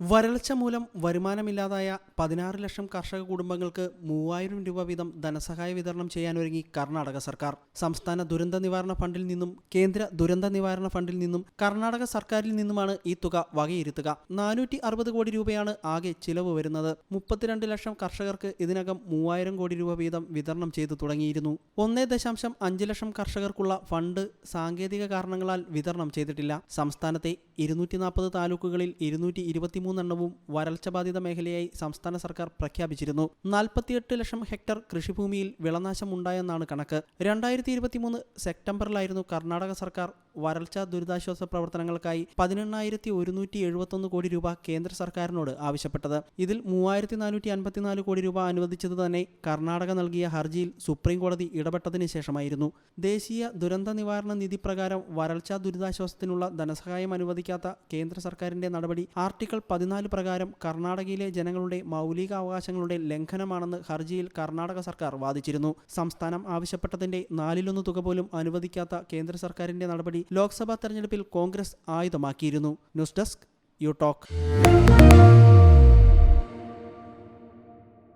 വരൾച്ച മൂലം വരുമാനമില്ലാതായ പതിനാറ് ലക്ഷം കർഷക കുടുംബങ്ങൾക്ക് മൂവായിരം രൂപ വീതം ധനസഹായ വിതരണം ചെയ്യാനൊരുങ്ങി കർണാടക സർക്കാർ. സംസ്ഥാന ദുരന്ത നിവാരണ ഫണ്ടിൽ നിന്നും കേന്ദ്ര ദുരന്ത നിവാരണ ഫണ്ടിൽ നിന്നും കർണാടക സർക്കാരിൽ നിന്നുമാണ് ഈ തുക വകയിരുത്തുക. നാനൂറ്റി അറുപത് കോടി രൂപയാണ് ആകെ ചിലവ് വരുന്നത്. മുപ്പത്തിരണ്ട് ലക്ഷം കർഷകർക്ക് ഇതിനകം മൂവായിരം കോടി രൂപ വീതം വിതരണം ചെയ്തു തുടങ്ങിയിരുന്നു. ഒന്നേ ദശാംശം അഞ്ച് ലക്ഷം കർഷകർക്കുള്ള ഫണ്ട് സാങ്കേതിക കാരണങ്ങളാൽ വിതരണം ചെയ്തിട്ടില്ല. സംസ്ഥാനത്തെ ഇരുന്നൂറ്റി നാൽപ്പത് താലൂക്കുകളിൽ ഇരുന്നൂറ്റി ഇരുപത്തിമൂന്നെണ്ണവും വരൾച്ച ബാധിത മേഖലയായി സംസ്ഥാന സർക്കാർ പ്രഖ്യാപിച്ചിരുന്നു. നാൽപ്പത്തിയെട്ട് ലക്ഷം ഹെക്ടർ കൃഷിഭൂമിയിൽ വിളനാശം ഉണ്ടായെന്നാണ് കണക്ക്. രണ്ടായിരത്തി ഇരുപത്തിമൂന്ന് സെപ്റ്റംബറിലായിരുന്നു കർണാടക സർക്കാർ വരൾച്ച ദുരിതാശ്വാസ പ്രവർത്തനങ്ങൾക്കായി പതിനെണ്ണായിരത്തി ഒരുന്നൂറ്റി എഴുപത്തൊന്ന് കോടി രൂപ കേന്ദ്ര സർക്കാരിനോട് ആവശ്യപ്പെട്ടത്. ഇതിൽ മൂവായിരത്തി നാനൂറ്റി അൻപത്തിനാല് കോടി രൂപ അനുവദിച്ചത് തന്നെ കർണാടക നൽകിയ ഹർജിയിൽ സുപ്രീം കോടതി ഇടപെട്ടതിന് ശേഷമായിരുന്നു. ദേശീയ ദുരന്ത നിവാരണ നിധി പ്രകാരം വരൾച്ചാ ദുരിതാശ്വാസത്തിനുള്ള ധനസഹായം അനുവദിക്കാത്ത കേന്ദ്ര സർക്കാരിന്റെ നടപടി ആർട്ടിക്കിൾ പതിനാല് പ്രകാരം കർണാടകയിലെ ജനങ്ങളുടെ മൗലികാവകാശങ്ങളുടെ ലംഘനമാണെന്ന് ഹർജിയിൽ കർണാടക സർക്കാർ വാദിച്ചിരുന്നു. സംസ്ഥാനം ആവശ്യപ്പെട്ടതിന്റെ നാലിലൊന്ന് തുക പോലും അനുവദിക്കാത്ത കേന്ദ്ര സർക്കാരിന്റെ നടപടി ലോക്സഭാ തെരഞ്ഞെടുപ്പിൽ Congress ആയുധമാക്കിയിരുന്നു. News desk you talk.